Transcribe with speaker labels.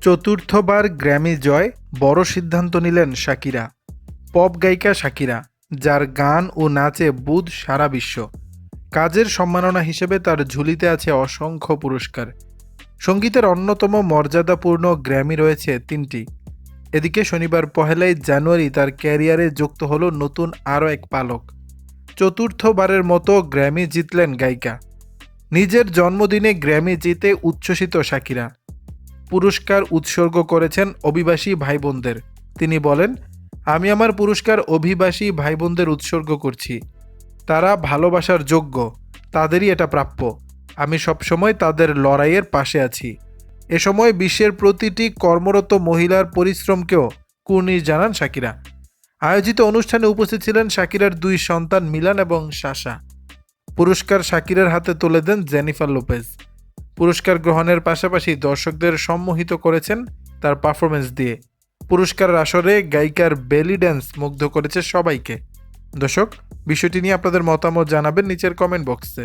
Speaker 1: চতুর্থবার Grammy জয় বড় সিদ্ধান্ত নিলেন শাকিরা। পপ গায়িকা শাকিরা, যার গান ও নাচে বুধ সারা বিশ্ব। কাজের সম্মাননা হিসেবে তার ঝুলিতে আছে অসংখ্য পুরস্কার। সঙ্গীতের অন্যতম মর্যাদাপূর্ণ গ্র্যামি রয়েছে তিনটি। এদিকে শনিবার পহেলাই জানুয়ারি তার ক্যারিয়ারে যুক্ত হল নতুন আরও এক পালক। চতুর্থবারের মতো গ্র্যামি জিতলেন গায়িকা। নিজের জন্মদিনে গ্র্যামি জিতে উচ্ছ্বসিত শাকিরা। পুরস্কার উৎসর্গ করেছেন অভিবাসী ভাই বোনদের তিনি বলেন, আমি আমার পুরস্কার অভিবাসী ভাই বোনদের উৎসর্গ করছি। তারা ভালোবাসার যোগ্য। তাদেরই এটা প্রাপ্য। আমি সবসময় তাদের লড়াইয়ের পাশে আছি। এ সময় বিশ্বের প্রতিটি কর্মরত মহিলার পরিশ্রমকেও কুর্নিশ জানান শাকিরা। আয়োজিত অনুষ্ঠানে উপস্থিত ছিলেন শাকিরার দুই সন্তান মিলান এবং শাসা। পুরস্কার শাকিরের হাতে তুলে দেন জেনিফার লোপেজ। পুরস্কার গ্রহণের পাশাপাশি দর্শকদের সম্মোহিত করেছেন তার পারফরমেন্স দিয়ে। পুরস্কার আসরে গায়িকার বেলি ড্যান্স মুগ্ধ করেছে সবাইকে। দর্শক, বিষয়টি নিয়ে আপনাদের মতামত জানাবেন নিচের কমেন্ট বক্সে।